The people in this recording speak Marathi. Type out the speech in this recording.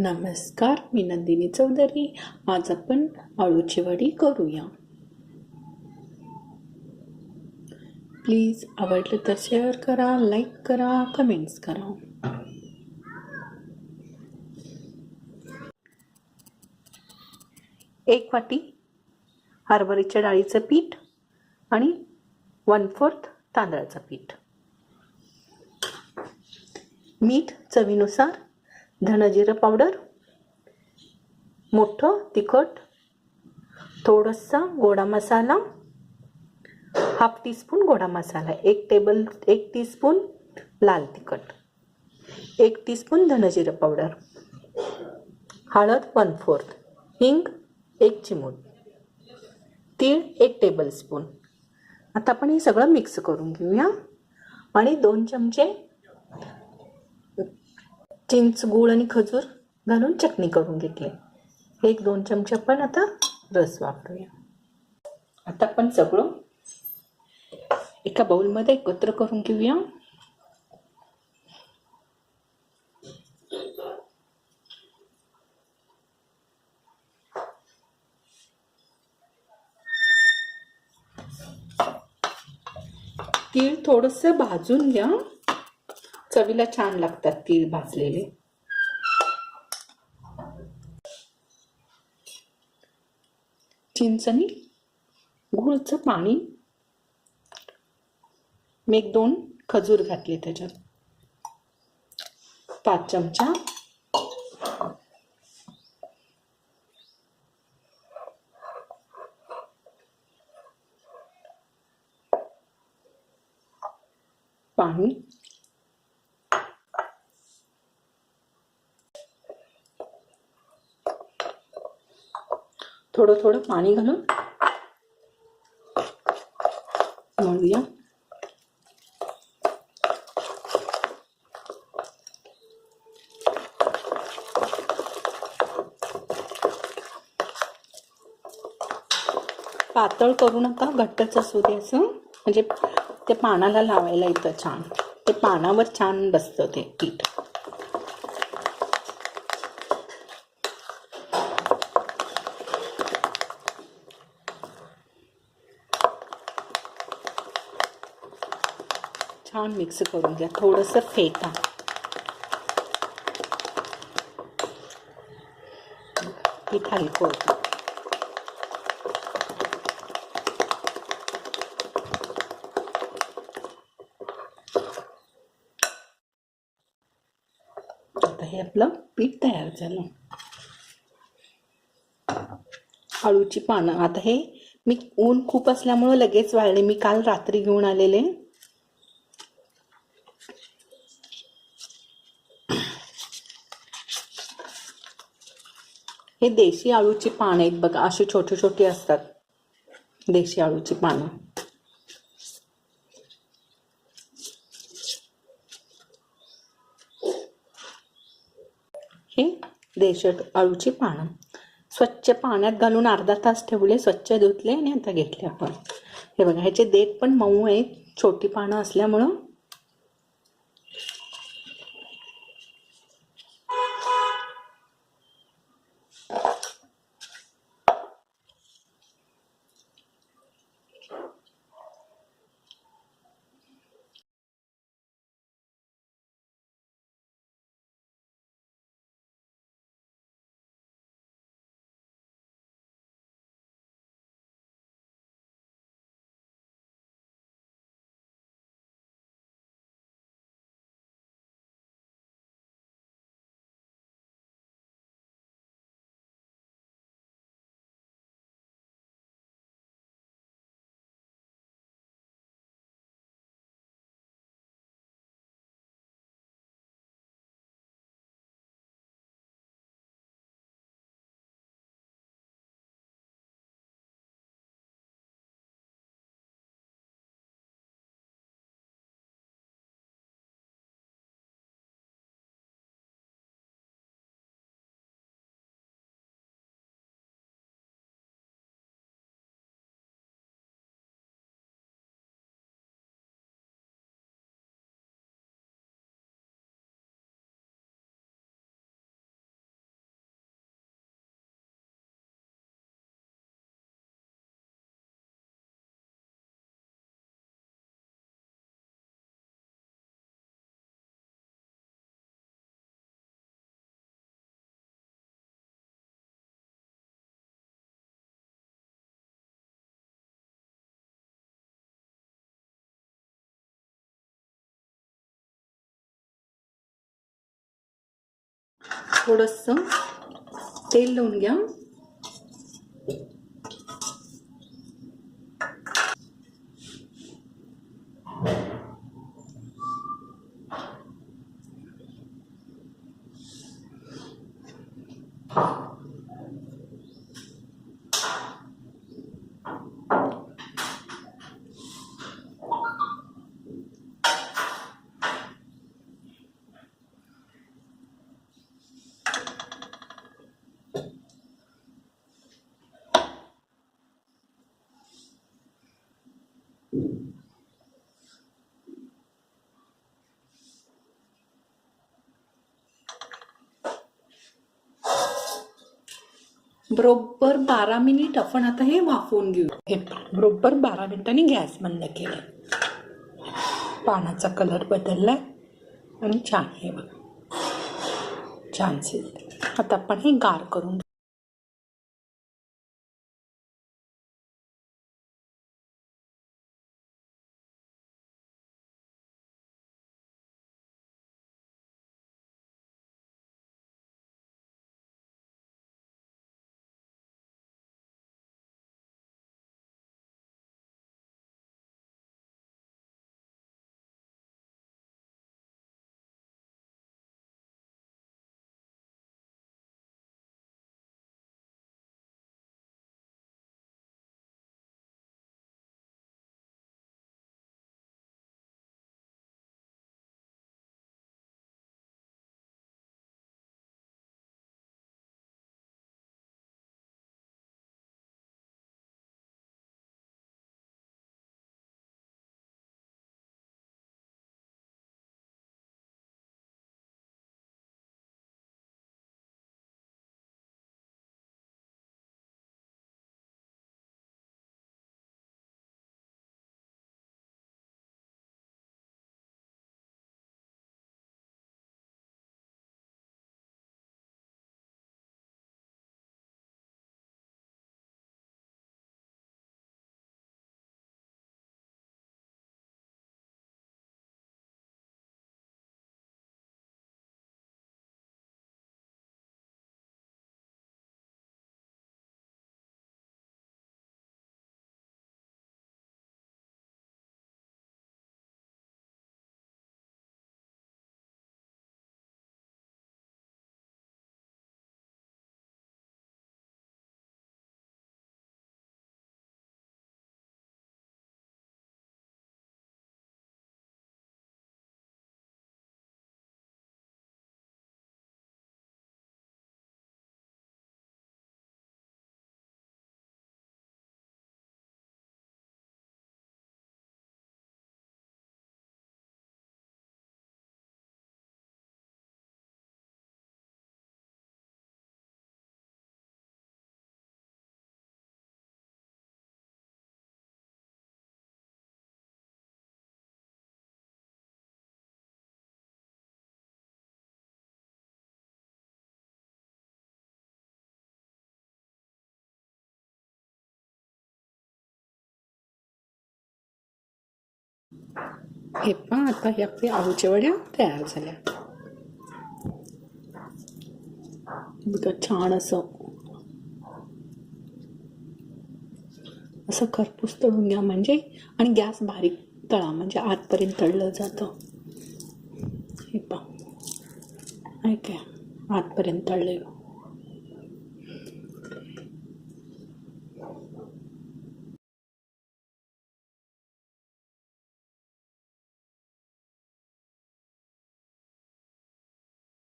नमस्कार मी नंदिनी चौधरी. आज आपण आळूची वडी करूया. प्लीज आवडलं तर शेअर करा लाईक करा कमेंट्स करा. एक वाटी हरभऱ्याच्या डाळीचं पीठ आणि वन फोर्थ तांदळाचं पीठ. मीठ चवीनुसार धनजिरं पावडर मोठं तिखट थोडंसा गोडा मसाला हाफ टीस्पून गोडा मसाला एक टेबल एक टीस्पून लाल तिखट एक टीस्पून धनजिरं पावडर हळद वन फोर्थ हिंग एक चिमूट तीळ एक टेबलस्पून आता आपण हे सगळं मिक्स करून घेऊया आणि दोन चमचे चिंच गूळ आणि खजूर घालून चटणी करून घेतली. एक दोन चमचे आपण आता रस वापरूया. आता आपण सगळं एका बाउलमध्ये एकत्र करून घेऊया. तीळ थोडंसं भाजून घ्या. चवीला छान लागतात तीळ भाजलेले. चिंचणी गुळचं पाणी मी एक दोन खजूर घातले त्याच्यात. पाच चमचा. पाणी. थोडं थोडं पाणी घालून मळूया. पातळ करू नका घट्टच असू दे असं. म्हणजे ते पानाला लावायला येतं छान. ते पानावर छान बसतं ते पीठ. छान मिक्स करून घ्या. थोडंसं फेटा. पीठ हलकं होतं आता हे आपलं पीठ तयार झालं. आळूची पानं. आता हे मी ऊन खूप असल्यामुळं लगेच वाळले. मी काल रात्री घेऊन आलेले. हे देशी आळूची पानं आहेत बघा अशी छोटी छोटी असतात. देशी आळूची पानं. हे देशी आळूची पानं. स्वच्छ पाण्यात घालून अर्धा तास ठेवले स्वच्छ धुतले आणि आता घेतले आपण. हे बघा ह्याचे देठ पण मऊ आहेत. छोटी पानं असल्यामुळं थोडंसं तेल लावून घ्या बरोबर बारा मिनिट आपण आता हे वाफवून घेऊ. हे बरोबर बारा मिनिटांनी गॅस बंद केला पानाचा कलर बदललाय आणि छान हे बघ. छान आता आपण हे गार करून हे पण आता हे आपल्या आळूच्या वड्या तयार झाल्या. बघा छान असं. असं खरपूस तळून घ्या म्हणजे आणि गॅस बारीक तळा म्हणजे आतपर्यंत तळलं जातं. हे पा काय आतपर्यंत तळले